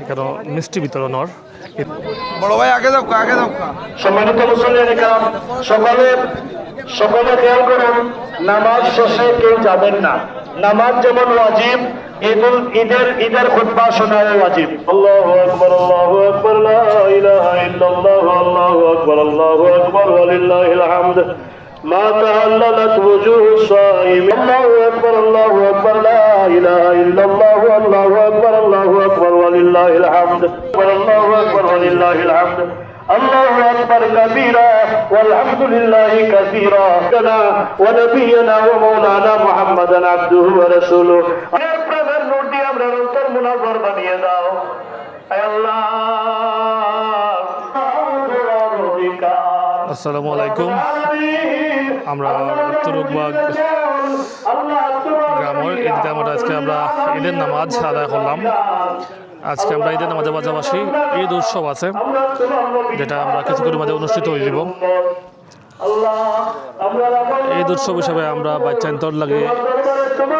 এখানে মিষ্টি বিতরণের বড় ভাই আগে যাও আগে যাও সম্মানিত মুসলিম কালাম সকলে সকলে খেয়াল করুন নামাজ শেষে কেউ যাবেন না নামাজ যেমন ওয়াজিব ঈদুল ঈদের ঈদের খুতবা শোনাও ওয়াজিব আল্লাহু আকবার আল্লাহু আকবার লা ইলাহা ইল্লাল্লাহ আল্লাহু আকবার আল্লাহু আকবার ওয়ালিল্লাহিল হামদ ما تهللت وجوه الصائم الله اكبر الله اكبر لا اله الا الله الله اكبر الله اكبر ولله الحمد الله اكبر ولله الحمد الله أكبر كبيرا والحمد لله كثيرا لنا ونبينا ومولانا محمدا عبده ورسوله আপনাদের নূর দিয়ে আমরা অন্তর মুনাফর বানিয়ে দাও আয় আল্লাহ আসসালামু আলাইকুম আমরা তুরুকবাগ গ্রামের ঈদগাহ মাঠে আজকে আমরা ঈদের নামাজ আদায় করলাম। আজকে আমরা ঈদের নামাজের পাশাপাশি ঈদ উৎসব আছে, যেটা আমরা কিছুক্ষণের মাঝে অনুষ্ঠিত হয়ে যাব। ঈদ উৎসব হিসাবে আমরা বাচ্চান্তর লাগে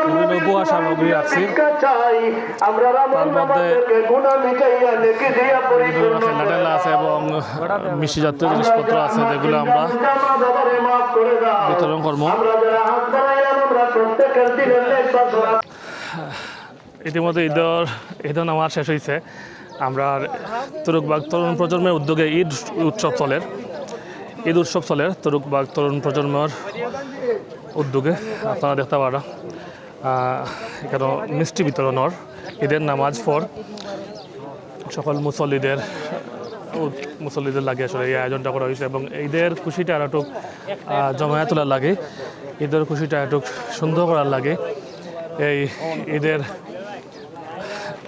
বিভিন্ন উপহার সামগ্রী রাখছি। তার মধ্যে খেলনা আছে এবং মিষ্টি জাতীয় জিনিসপত্র আছে, যেগুলো আমরা বিতরণ করব। ইতিমধ্যে ঈদের ঈদের নামাজ শেষ হয়েছে আমরা তুরুকবাগ তরুণ প্রজন্মের উদ্যোগে ঈদ উৎসব চলে ঈদ উৎসব চলে তুরুকবাগ তরুণ প্রজন্মের উদ্যোগে। আপনারা দেখতে পারা এখানে মিষ্টি বিতরণের ঈদের নামাজ পর সকল মুসল্লিদের মুসল্লিদের লাগে আসলে এই আয়োজনটা করা হয়েছে এবং ঈদের খুশিটা আর একটু জমায়ে তোলার লাগে। ঈদের খুশিটা একটু সুন্দর করার লাগে। এই ঈদের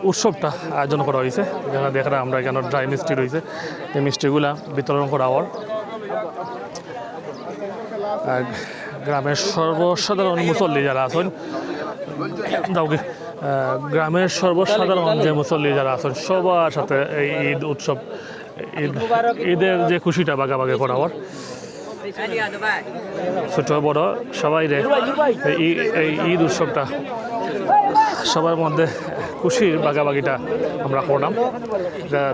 উৎসবটা আয়োজন করা হয়েছে। যেখানে দেখা আমরা এখানে ড্রাই মিষ্টি রয়েছে। এই মিষ্টিগুলা বিতরণ করা হওয়ার। গ্রামের সর্বসাধারণ মুসল্লি যারা আছেন গ্রামের সর্বসাধারণ যে মুসল্লি যারা আছেন, সবার সাথে এই ঈদ উৎসব ঈদের যে খুশিটা বাগাবাগি করা হওয়ার। ছোট বড় সবাই রে এই ঈদ উৎসবটা। সবার মধ্যে খুশির বাগাবাগিটা আমরা করলাম।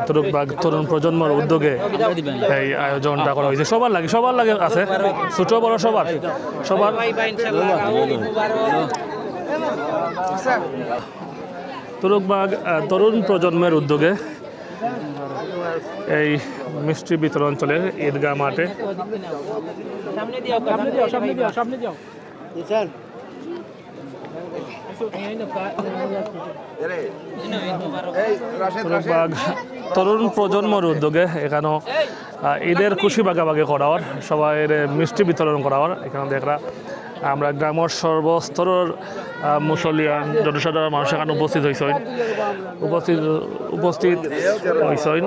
তরুণ বাগ তরুণ প্রজন্মের উদ্যোগে এই আয়োজনটা করা হয়েছে। সবার লাগে সবার লাগে আছে। ছোট বড় সবার সবার। তুরুকবাগ আহ, তরুণ প্রজন্মের উদ্যোগে এই মিষ্টি বিতরণ চলে ঈদগাহ মাঠে। সামনে দিও সামনে দিও সামনে দিও সামনে দিও এই রাশেদ রাশেদ। তুরুকবাগ তরুণ প্রজন্মর উদ্যোগে এখানে ঈদের খুশি বাগাবাগি করার সবাই মিষ্টি বিতরণ করার এখানে দেখরা আমরা গ্রামের সর্বস্তরের মুসলিয়ান জনসাধারণ মানুষ এখানে উপস্থিত হয়েছেন উপস্থিত উপস্থিত হয়েছেন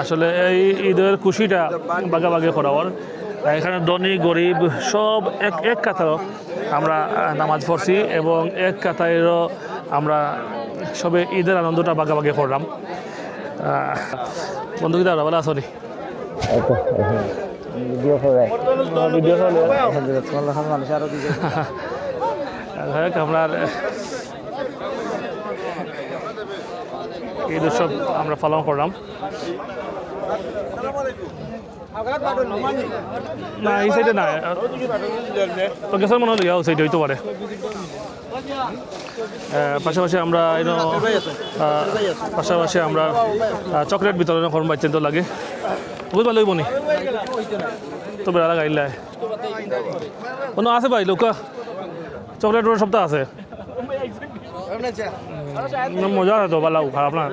আসলে এই ঈদের খুশিটা বাগাবাগি করার। এখানে ধনী, গরিব সব এক এক কাতার আমরা নামাজ পড়ছি এবং এক কাতারেরও আমরা সবে ঈদের আনন্দটা বাগাবাগি করলাম। বন্ধু কি দাদা, ভালো আছো নি? ভিডিও করে ভিডিও চলে মানুষ আরও দিকে যাই আপনার ঈদ উৎসব আমরা পালন করলাম না এই সাইডে না তো গেছেন মনে হলো ইয়াও সাইডে হইতে পারে পাশাপাশি আমরা পাশাপাশি আমরা চকলেট বিতরণ করুন বাচ্চাদের লাগে। বুঝতে পারল বনি তো বেড়া লাগাইলে কোনো আছে ভাই, লোক? চকলেট সপ্তাহ আছে। মজা আছে তো, ভালো খারাপ না।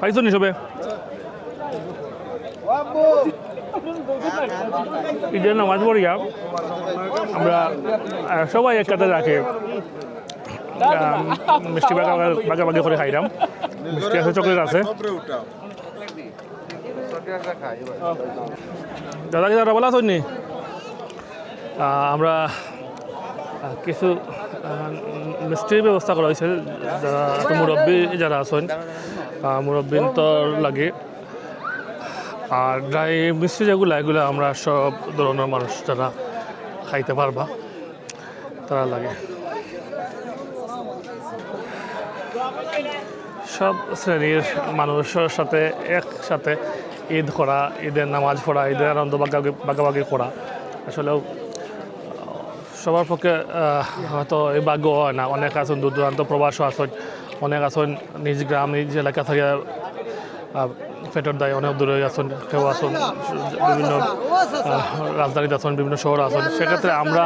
পাইছো নি সবে ঈদের নামাজ পড়িয়া আমরা সবাই এক কাতে রাখে মিষ্টি বাগা বাগাবাগি করে খাইলাম মিষ্টি আছে, চকলেট আছে। দাদা কি দাদা ভালো আছো নি আমরা কিছু মিষ্টির ব্যবস্থা করা হয়েছে। যারা মুরব্বী যারা আছেন তো লাগে। আর ড্রাই মিষ্টি যেগুলো, এগুলো আমরা সব ধরনের মানুষ যারা খাইতে পারবা, তারা লাগে। সব শ্রেণির মানুষের সাথে একসাথে ঈদ করা, ঈদের নামাজ পড়া, ঈদের আনন্দ বাগাবাগি করা। আসলেও, সবার পক্ষে হয়তো এই ভাগ্য হয় না। অনেক আছেন, দূর দূরান্ত প্রবাসও আছেন, অনেক আছেন, নিজ গ্রাম, নিজ এলাকা থেকে পেটের দায়, অনেক দূরে আছেন কেউ আছেন, বিভিন্ন রাজধানীতে আছেন, বিভিন্ন শহর আছেন। সেক্ষেত্রে আমরা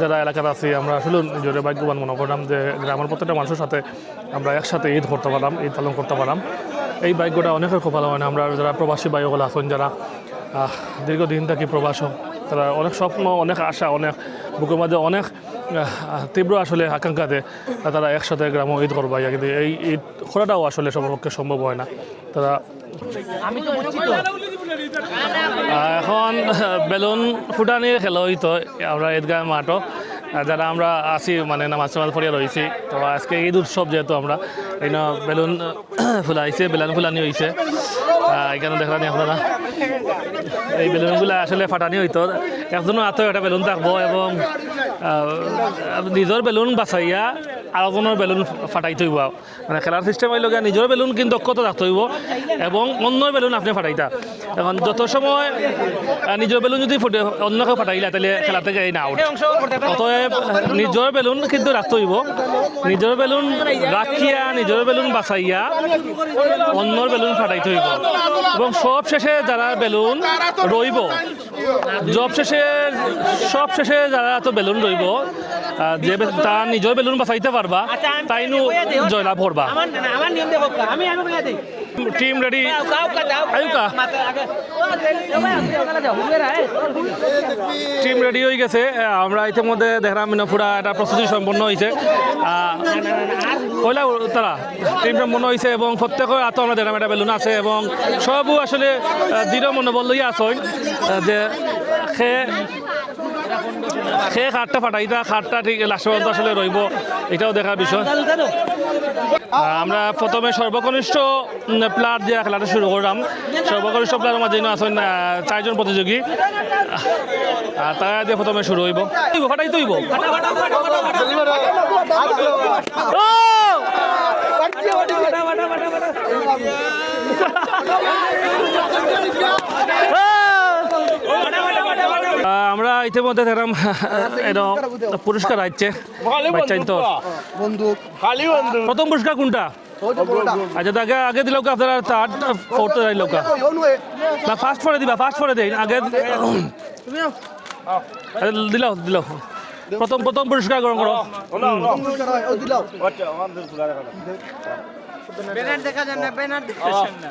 যারা এলাকাতে আছি, আমরা আসলে নিজের ভাগ্যবান মনে করলাম যে গ্রামের প্রত্যেকটা মানুষের সাথে আমরা একসাথে ঈদ করতে পারলাম, ঈদ পালন করতে পারলাম। এই ভাগ্যটা অনেকের খুব ভালো হয় না। আমরা যারা প্রবাসী বায়ুগুলো আছেন, যারা দীর্ঘদিন থাকি প্রবাস, তারা অনেক স্বপ্ন, অনেক আশা, অনেক, বুকের মধ্যে অনেক তীব্র আসলে আকাঙ্ক্ষাতে তারা একসাথে গ্রাম ঈদ করবা ইয়া কিন্তু এই ঈদ করাটাও আসলে সবার পক্ষে সম্ভব হয় না। তারা এখন বেলুন ফুটা নিয়ে খেলা হইতো আমরা ঈদগাহ মাঠও। যারা আমরা আছি মানে নামাজ টামাজ পড়িয়া রয়েছি তো আজকে ঈদ উৎসব যেহেতু আমরা এই বেলুন ফুলাইছে বেলুন ফুলানি হয়েছে এখানে দেখলানি আপনারা। এই বেলুনগুলো আসলে ফাটানি হইতো। একজনের হাতে একটা বেলুন থাকব এবং নিজের বেলুন বাছাইয়া আর একজনের বেলুন ফাটাই থইব মানে খেলার সিস্টেম হইল নিজের বেলুন কিন্তু দক্ষতা রাখতে হইব এবং অন্যর বেলুন আপনি ফাটাইতা এখন যত সময় নিজের বেলুন যদি ফুটে, অন্যকে ফাটাইলা তাহলে খেলা থেকে না আউট অতএব নিজের বেলুন কিন্তু রাখতে হইব নিজের বেলুন রাখিয়া নিজের বেলুন বাছাইয়া অন্যর বেলুন ফাটাইতে হইব এবং সব শেষে যারা বেলুন রইব জব শেষে সব শেষে যারা তো বেলুন রইব যে তা তার নিজের বেলুন বাঁচাইতে পারবা তাইনু জয়লাভ করবা। আমার নিয়ম আমি আমি কইয়া দেই টিম রেডি হয়ে গেছে। আমরা ইতিমধ্যে দেখলাম মিনপুরা একটা প্রস্তুতি সম্পন্ন হয়েছে। কইলা তারা টিম সম্পন্ন হয়েছে এবং প্রত্যেকের হাতে আমরা দেখলাম একটা বেলুন আছে এবং সবও আসলে দৃঢ় মনোবল লইয়া আসেন যে সে সে খাটটা ফাটাইতা খাটটা ঠিক লাস্ট পর্যন্ত আসলে রইব এটাও দেখার বিষয় আমরা প্রথমে সর্বকনিষ্ঠ প্লেয়ার দিয়ে খেলাটা শুরু করলাম সর্বকনিষ্ঠ প্লেয়ারের মাঝে আছেন চারজন প্রতিযোগী আর তারা দিয়ে প্রথমে শুরু হইব হইব, ফাটাই তো হইব ও! আহ, আমরা ইতিমধ্যে দেখলাম এটা পুরস্কার আসছে তো প্রথম পুরস্কার কোনটা? আচ্ছা আগে আগে দিল আপনারা? থার্ড ফোর্থ দিল না ফার্স্ট পরে দিবা ফার্স্ট পরে দেই আগে দিল দিল। প্রথম প্রথম পুরস্কার গ্রহণ করো। ব্যানার দেখা যায় না ব্যানার দেখা যায় না?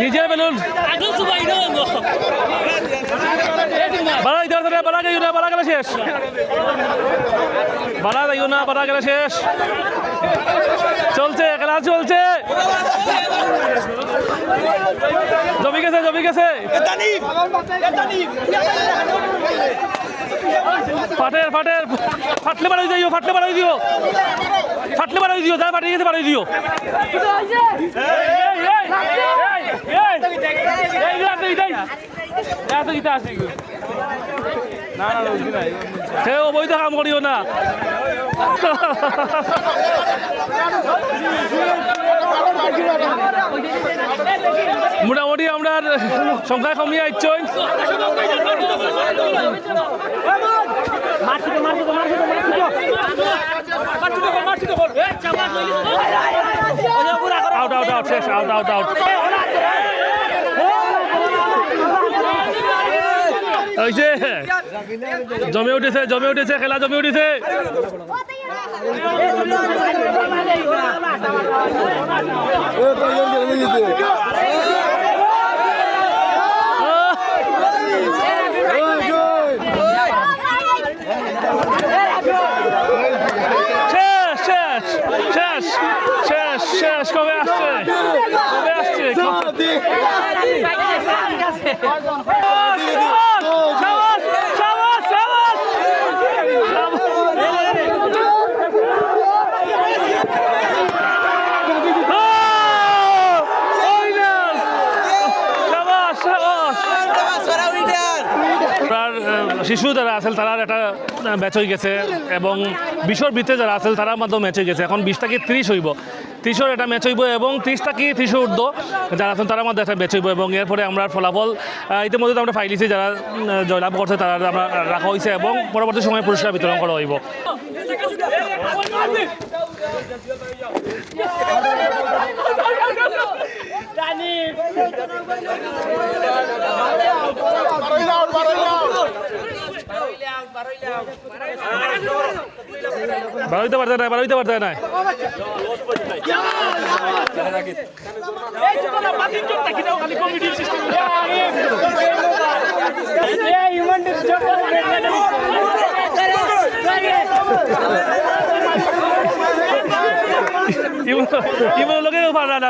নিজের বেলুন। বাড়াই দেওয়ার ধরে বাড়া গেল না বাড়া গেলে শেষ। বাড়া যাইও না বাড়া গেলে শেষ। চলছে খেলা চলছে। জমি গেছে জমি গেছে। ফাটের ফাটের। ফাটলে বাড়াই দিও ফাটলে বাড়াই দিও। ফাটলে বাড়াই দিও যা ফাটিয়ে গেছে বাড়াই দিও? সে কাম না মোটামুটি আমরা সংখ্যা কমিয়ে আইছই মারছি তো মারছি তো মারছি তো মারছি তো মারছি তো এ চাপা কইলি ওরে পুরা করো out out out out out হয়েছে জমে উঠেছে জমে উঠেছে খেলা জমে উঠেছে শেষ শেষ শেষ শেষ শেষ কবে আসছে কবে আসছে আপনার আহ, শিশু যারা আছেন তারা একটা ম্যাচ হয়ে গেছে এবং বিশ্বর ভিতরে যারা আছে তারা মাত্র ম্যাচ হয়ে গেছে। এখন বিশটা কি ত্রিশ হইব? ত্রিশর একটা ম্যাচ হইব এবং ত্রিশটা কি ত্রিশ ঊর্ধ্ব যারা আছেন তারা মধ্যে একটা ম্যাচ হইব এবং এরপরে আমরা ফলাফল ইতিমধ্যে তো আমরা ফাইলিছি যারা জয়লাভ করছে তারা আমরা রাখা হয়েছে এবং পরবর্তী সময়ে পুরস্কার বিতরণ করা হইব। বারোইতে পারতে নাই বারোইতে পারতে নাই। ইমন ইমন লোকে পারা না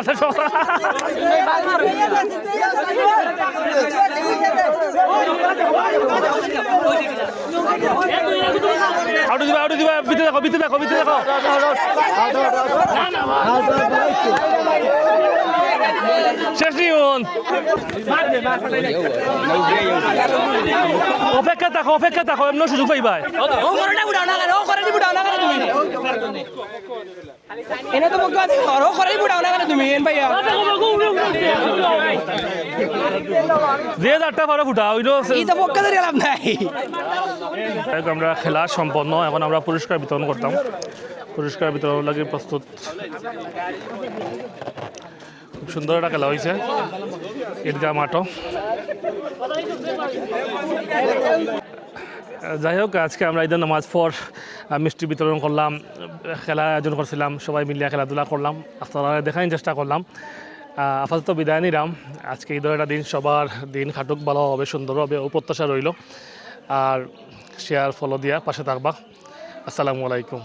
আউটু দিবা আউটু দিবা বিতে দেখো বিতে দেখো বিতে দেখো শেষ নিউন অপেক্ষা থাকো অপেক্ষা থাকো এমন সুযোগ পাইবাই ও করে না বুড়াও না ও করে দি বুড়াও না তুমি এনে তো ও করে দি বুড়াও না তুমি এন ভাইয়া? যে চারটা পারো ফুটা ধরে লাভ নাই। আমরা খেলা সম্পন্ন এখন আমরা পুরস্কার বিতরণ করতাম। পুরস্কার বিতরণ লাগে প্রস্তুত। খুব সুন্দর একটা খেলা হয়েছে ঈদগাহ মাঠও। যাই হোক, আজকে আমরা ঈদের নামাজ পর মিষ্টি বিতরণ করলাম, খেলা আয়োজন করছিলাম, সবাই মিলিয়ে খেলাধুলা করলাম আপনারা দেখানোর চেষ্টা করলাম। আপাতত বিদায় নিলাম। আজকে ঈদের একটা দিন, সবার দিন খাটুক, ভালো হবে, সুন্দর হবে, ও প্রত্যাশা রইল। আর শেয়ার ফলো দিয়া, পাশে থাকবা। আসসালামু আলাইকুম।